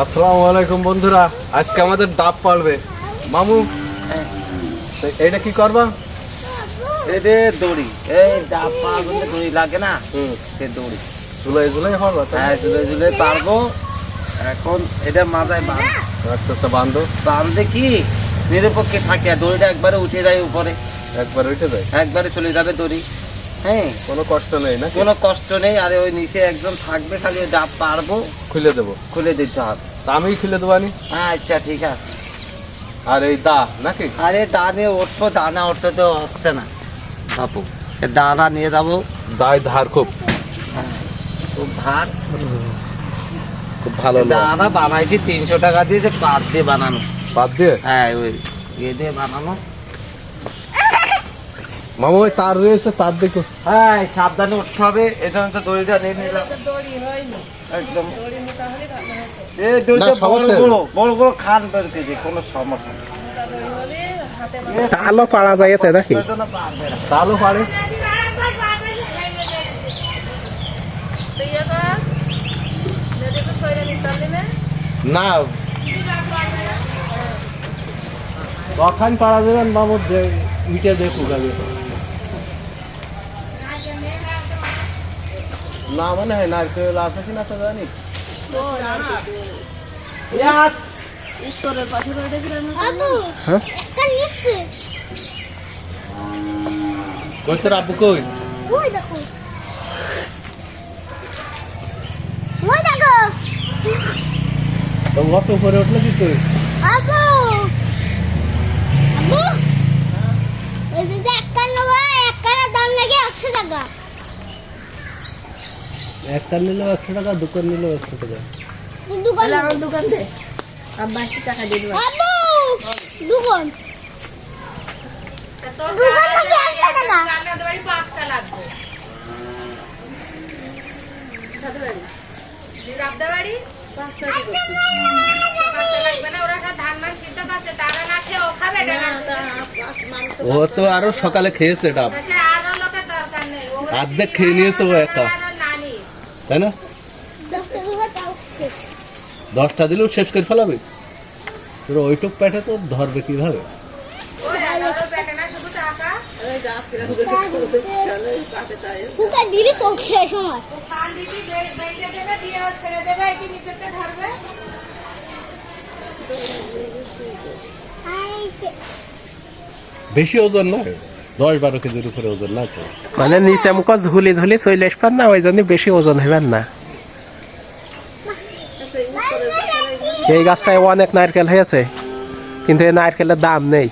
আসসালামু আলাইকুম বন্ধুরা আজকে আমাদের ডাব পালবে। মামু তো এইটা কি করবা? দড়ি। এই ডাব দড়ি লাগে না সে দড়ি। হবা হ্যাঁ পারব এখন এটা মাথায় বাঁধ। আচ্ছা আচ্ছা কি? নিরপেক্ষে থাকে দড়িটা একবারে উঠে যায় উপরে। একবার উঠে যায়। একবারে চলে যাবে দড়ি। হ্যাঁ। কোনো কষ্ট নেই না কোনো কষ্ট নেই আর ওই নিচে একদম থাকবে খালি ওই ডাব পারব। খুলে দেবো। খুলে দিতে হবে। তা আমি খুলে দেবো দেবানি আচ্ছা ঠিক আছে। আর এই দা নাকি? আরে দানে উঠবো দানা উঠতে তো হচ্ছে না। বাপু। দানা নিয়ে যাব। দায় ধার খুব। হ্যাঁ খুব ধার। খুব ভালো দানা বানাইছি তিনশো টাকা দিয়েছে পাত দিয়ে বানানো। বাদ দিয়ে? হ্যাঁ ওই ইয়ে দিয়ে বানানো। মামু ওই তার রয়েছে তার দেখো। হ্যাঁ সাবধানে উঠতে হবে এই জন্য তো দড়িটা নিয়ে নিলাম। একদম। এই দড়িটা বড় বড় বড় বড় খান বের কেজি কোনো সমস্যা নেই। তালও পারা যায় এতে নাকি জন্য পারবে না। তাহলে পারে না। কখন পারা যাবেন মামু দে- ইটে দেখুক আগে। না মনে হয় নারকেল আছে কিনা তো জানি। ইয়াস! উত্তরের পাশে রয়ে দেখলাম আবু হ্যাঁ? কাল নিচ্ছে কই তোর আব্বু কই? ওই দেখো। ওই দেখো। তো অত উপরে উঠল কি তুই? আবু! একটা নিলেও একশো টাকা দোকান নিলেও একশো টাকা। তাহলে আমার দোকান থেকে আব্বা আশি টাকা দিয়ে দেবো। দোকান। দোকান থেকে একটা টাকা। ও তো আরও সকালে খেয়েছে ডাব অর্ধেক খেয়ে নিয়েছে ও একা। তাই না? দশটা দিলেও শেষ করে ফেলাবে। তোর ওইটুক পেটে তো ধরবে কীভাবে? বেশি ওজন নয়। দশ বারো কেজির উপরে ওজন না তো। মানে নিচে মুখ ঝুলি ঝুলি চলে আসবেন না ওই জন্য বেশি ওজন হইবেন না। এই গাছটায় অনেক নারকেল হয়েছে কিন্তু এই নারকেলের দাম নেই।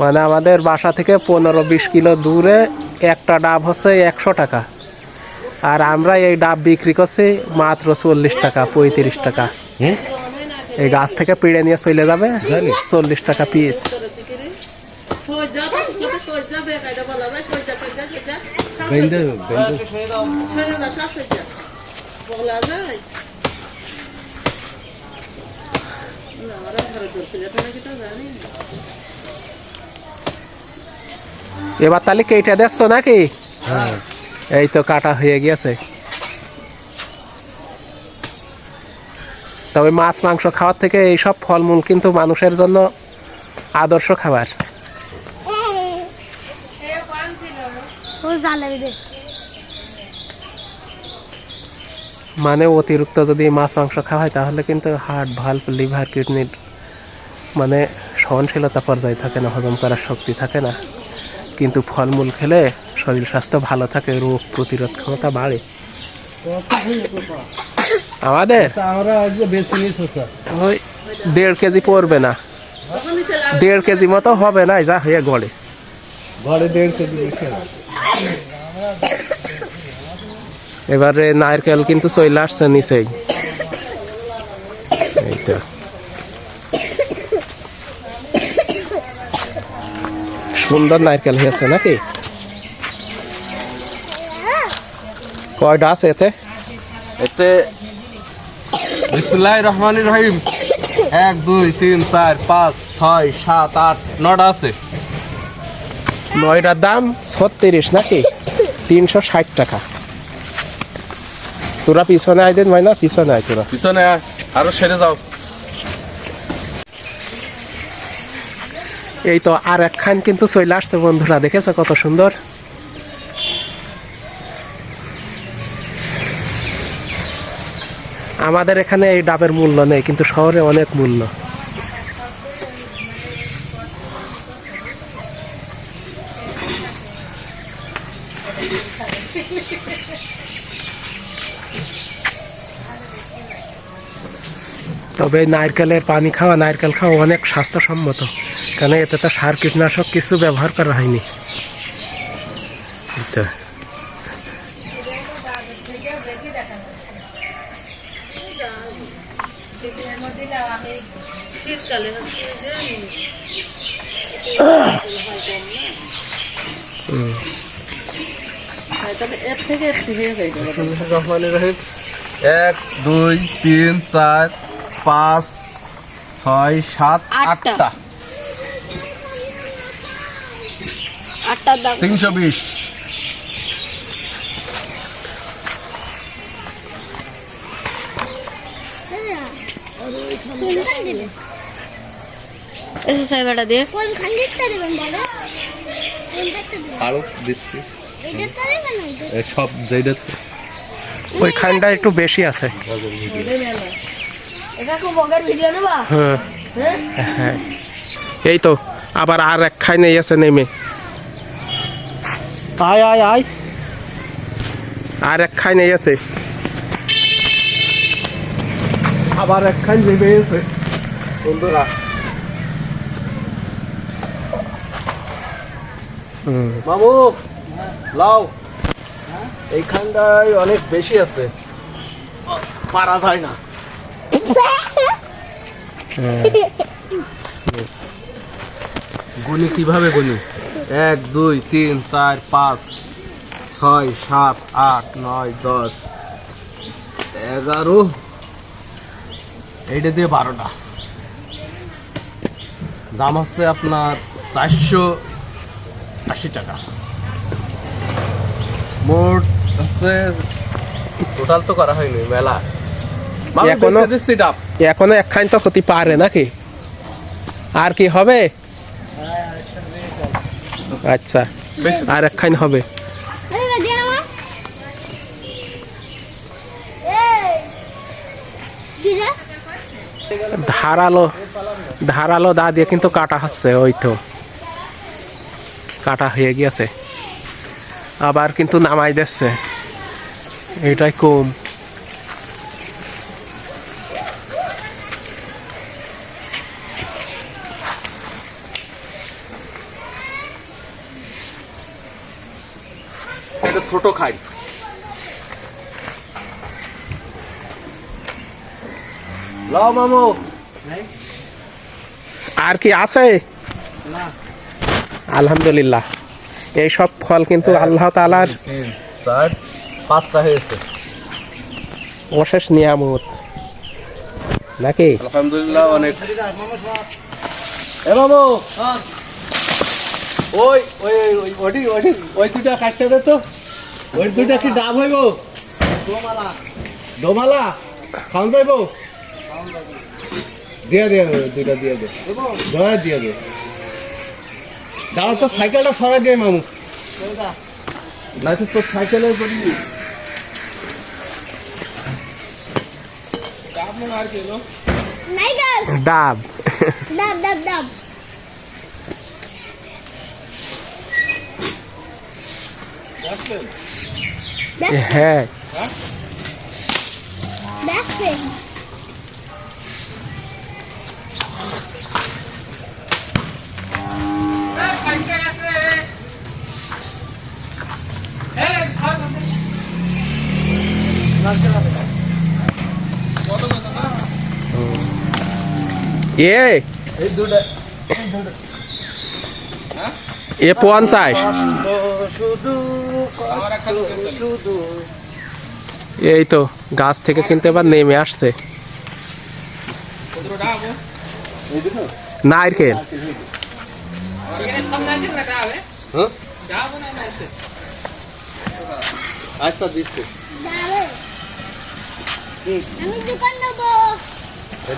মানে আমাদের বাসা থেকে পনেরো বিশ কিলো দূরে একটা ডাব হচ্ছে একশো টাকা। আর আমরা এই ডাব বিক্রি করছি মাত্র চল্লিশ টাকা পঁয়ত্রিশ টাকা। এই গাছ থেকে পিড়ে নিয়ে চলে যাবে চল্লিশ টাকা পিস এবার তাহলে কেটে দেখছ নাকি? এই তো কাটা হয়ে গিয়েছে। তবে মাছ মাংস খাওয়ার থেকে এইসব ফলমূল কিন্তু মানুষের জন্য আদর্শ খাবার ও জ্বালাবি দে মানে অতিরিক্ত যদি মাছ মাংস খাওয়া হয় তাহলে কিন্তু হার্ট ভাল্ব লিভার কিডনির মানে সহনশীলতা পর্যায়ে থাকে না হজম করার শক্তি থাকে না। কিন্তু ফলমূল খেলে শরীর স্বাস্থ্য ভালো থাকে রোগ প্রতিরোধ ক্ষমতা বাড়ে। আমাদের? ওই দেড় কেজি পড়বে না। দেড় কেজি মতো হবে না যা হয়ে গড়ে। ঘরে দেড় কেজি এবারে নারকেল কিন্তু চলে আসছে নিচেই। এইটা। সুন্দর নারকেল হয়েছে নাকি? কয়টা আছে এতে? এতে বিসমুল্লাহ রহমান রহিম। এক, দুই, তিন, চার, পাঁচ, ছয়, সাত, আট, নটা আছে। নয়টার দাম ছত্রিশ নাকি? তিনশো ষাট টাকা। তোরা পিছনে আয় দেন না পিছনে আয় তোরা। পিছনে আয়, আরও সেরে যাও এই তো আর একখান কিন্তু চলে আসছে বন্ধুরা দেখেছ কত সুন্দর? আমাদের এখানে এই ডাবের মূল্য নেই কিন্তু শহরে অনেক মূল্য। তবে নারকেলের পানি খাওয়া নারকেল খাওয়া অনেক স্বাস্থ্যসম্মত। কেন এতে তো সার কীটনাশক কিছু ব্যবহার করা হয়নি। হয়, হয়ে এক দুই তিন চার। পাঁচ ছয় সাত আটটা। তিনশো বিশ। এসে সাইবাটা আরও দিচ্ছি। সব যেটা ওই খানটা একটু বেশি আছে। এই তো আবার আর এক খাই নেই আছে নেমে। আয় আয় আয়। আর এক খাই নেই আছে। আবার একখান নেমে গেছে বন্ধুরা। হুম। মামু লাও। এইখানটায় অনেক বেশি আছে। পারা যায় না। হ্যাঁ। গুনি কীভাবে গুনি এক, দুই, তিন, চার, পাঁচ, ছয়, সাত, আট, নয়, দশ, এগারো। এইটা দিয়ে বারোটা। দাম হচ্ছে আপনার চারশো আশি টাকা। মোট হচ্ছে টোটাল তো করা হয়নি, মেলা। এখনো- বেচে দিচ্ছি ডাব। এখনও এক তো হতে পারে নাকি? আর কি হবে? আচ্ছা আর এক খান হবে ধারালো ধারালো দা দিয়ে কিন্তু কাটা হচ্ছে ওই তো। কাটা হয়ে গিয়েছে। আবার কিন্তু নামাই দিচ্ছে। এটাই কম। ছোট খাই। লাও মামু। আর কি আছে? আলহামদুলিল্লাহ। এই সব ফল কিন্তু আল্লাহ তালার তিন চার পাঁচটা হয়েছে। অশেষ নিয়ামত। নাকি? আলহামদুলিল্লাহ অনেক। এ মামু। ওই ওই ওই ওটি ওই দুটা কাটতে দে তো। ওই দুটা কি ডাব হইব? দোমালা। দোমালা? খাওয়ান যাইব? দিয়ে দে ওই দুটা দিয়ে দে। দয়া দিয়ে দে। দাঁড়া তো সাইকেলটা সরাই দে মামু। না তো তোর সাইকেলের গাল ডাব ডাব। ডাব। ডাব হ্যাঁ এ এ পঞ্চাশ এই তো গাছ থেকে কিন্তু এবার নেমে আসছে। নারকেল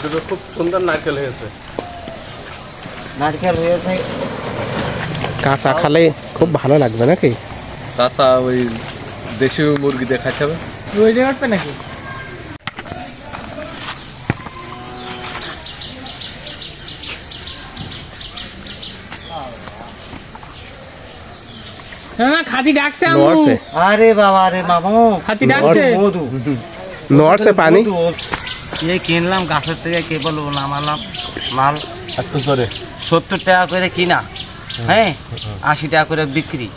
দুটো খুব সুন্দর নারকেল হয়েছে নারকেল হয়েছে কাঁচা খালে খুব ভালো লাগবে নাকি? তাছাড়া ওই দেশি মুরগি দিয়ে খাইতে হবে রোজে কাটবে নাকি? খাতি ডাকছে আরে বাবা রে মামু। হাতি ডাকছে। নড়ছে। পানি। এই কিনলাম গাছের থেকে কেবল নামালাম মাল একটু সত্তর টাকা করে কিনা। হ্যাঁ আশি টাকা করে বিক্রি।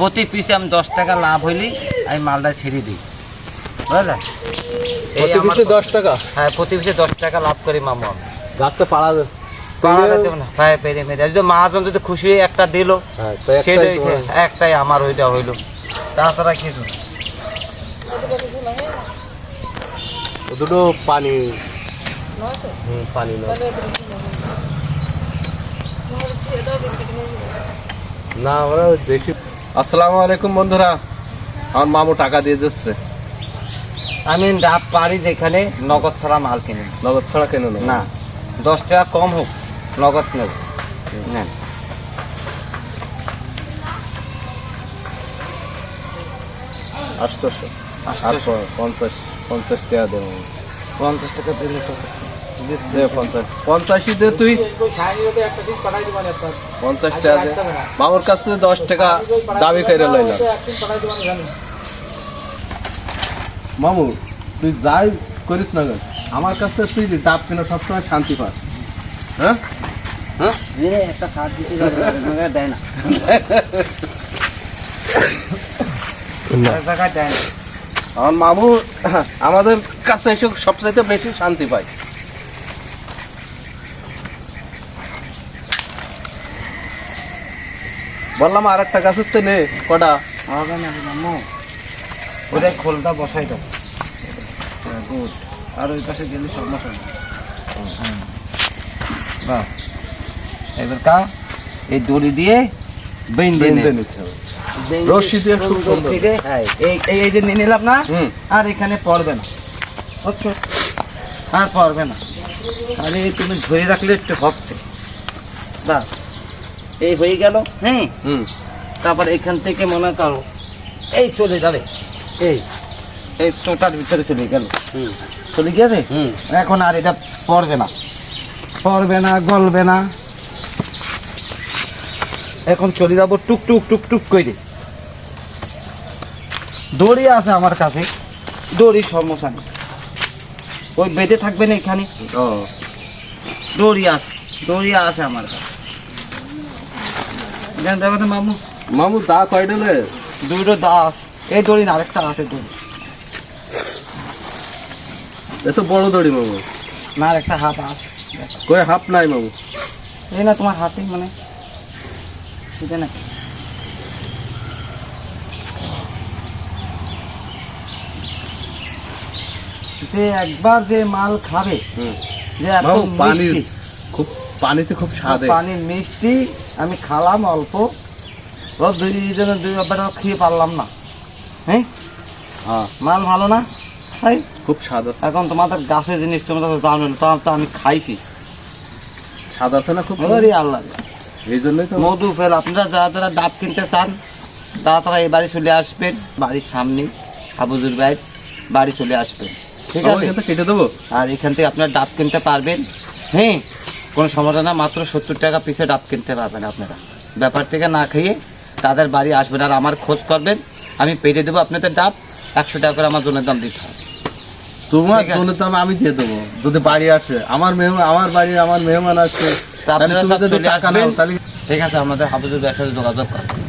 প্রতি পিসে আমি দশ টাকা লাভ হইলি আমি মালটা ছেড়ে দিই। বুঝলে? প্রতি পিসে দশ টাকা? হ্যাঁ প্রতি পিসে দশ টাকা লাভ করি মামু আমি। গাছটা পাড়া ভাই পেরে মেরে যদি মহাজন যদি খুশি হয়ে একটা দিল হ্যাঁ একটাই সেটাই একটাই আমার ওইটা হইল। তাছাড়া কিছু দুটো পানি। হুম, পানি না দেশি আসসালামু আলাইকুম বন্ধুরা। আমার মামু টাকা দিয়ে দিচ্ছে আমি ডাব পারি যেখানে নগদ ছাড়া মাল কিনি। নগদ ছাড়া কেন না দশ টাকা কম হোক নগদ নেব। নেন। আটশোশো পঞ্চাশ পঞ্চাশ টাকা দেবো। পঞ্চাশ টাকা দিলে তো দে পঞ্চাশ। পঞ্চাশই তুই পঞ্চাশ টাকা দে। মামুর কাছ থেকে দশ টাকা দাবি করে লইলাম। মামু তুই যাই করিস না আমার কাছে তুই ডাব কিনা সবসময় শান্তি পাস। হ্যাঁ? হ্যাঁ? একটা সার দিতে দেয় না না। জায়গায় দেয় না। আমার মামু আমাদের কাছে এসে সবচাইতে বেশি শান্তি পায়। বললাম আর একটা গাছের তো নে কটা? হবে না রে মাম্মু ওদের খোলটা বসাই দাও। গুড। আর ওই পাশে গেলে সমস্যা এবার কা এই দড়ি দিয়ে বেঁধে নিতে হবে। বেঁধে দিয়ে খুব সুন্দর সুন্দর। হ্যাঁ, এই এই- যে নিলাম না আর এখানে পড়বে না। বুঝছ আর পড়বে না। আরে তুমি ধরে রাখলে একটু হচ্ছে। বাস এই হয়ে গেল হ্যাঁ? হুম। তারপর এখান থেকে মনে করো এই চলে যাবে। এই এই সোটার ভিতরে চলে গেল। হুম। চলে গেছে? হুম। এখন আর এটা পড়বে না। পড়বে না গলবে না। এখন চলে যাব টুক টুক টুক টুক করে। দড়ি আছে আমার কাছে। দড়ি সমস্যা নেই। ওই বেঁধে থাকবে না এখানে। ও। দড়ি আছে দড়ি আছে আমার কাছে। এখানে দেখো মামু। মামু দা কয়টা দুটো দা এই দড়ি না আরেকটা আছে দড়ি। এ তো বড় দড়ি মামু। না আরেকটা হাত আছে। কই হাফ নাই মামু। এই না তোমার হাতে মানে। ঠিক না। যে একবার যে মাল খাবে যে এত পানি মিষ্টি। পানিতে খুব স্বাদ। পানি মিষ্টি আমি খালাম অল্প। ও দুই ব্যাপারটা খেয়ে পারলাম না। হ্যাঁ? হ্যাঁ। মাল ভালো না? তাই খুব স্বাদ আছে। এখন তোমাদের গাছের জিনিস তোমরা তো জানো না, তো আমি খাইছি। স্বাদ আছে না খুব? আল্লাহ। এই জন্যই তো মধু ফেল আপনারা যারা যারা ডাব কিনতে চান তারা তারা এই বাড়ি চলে আসবেন বাড়ির সামনে হাবুজুর ভাই বাড়ি চলে আসবেন। ঠিক আছে। কেটে দেবো। আর এখান থেকে আপনারা ডাব কিনতে পারবেন। হ্যাঁ? কোনো সমস্যা না মাত্র সত্তর টাকা পিসে ডাব কিনতে পারবেন আপনারা। ব্যাপার থেকে না খেয়ে তাদের বাড়ি আসবেন আর আমার খোঁজ করবেন আমি পেটে দেবো আপনাদের ডাব একশো টাকা করে আমার জনের দাম দিতে হবে। তোমার। জন্য তো আমি- দিয়ে দেবো যদি বাড়ি আসে। আমার মেহমান আমার বাড়ি আমার মেহমান তাহলে ঠিক আছে আমাদের হাফিজুর ব্যবসার সাথে যোগাযোগ করেন।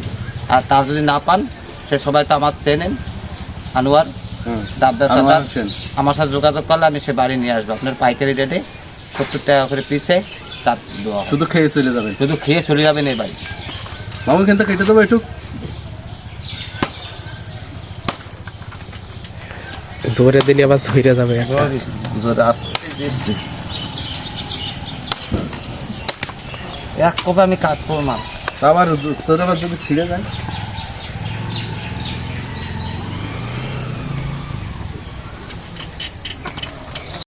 আর তার যদি না পান সে সবাই তো আমার চেনেন আনোয়ার। আমার সাথে যোগাযোগ করলে আমি সে বাড়ি নিয়ে আসব। আপনার পাইকারি রেটে সত্তর টাকা করে পিসে তার দেওয়া। শুধু খেয়ে চলে যাবেন শুধু খেয়ে চলে যাবেন এই বাড়ি মামু থেকে কেটে দেবো একটু। জোরে দিলে আবার ঝইরে যাবে একটা। জোরে আসতে। দিচ্ছি। এক কপে আমি কাজ করব না আবার তোর আবার যদি ছিঁড়ে যায়?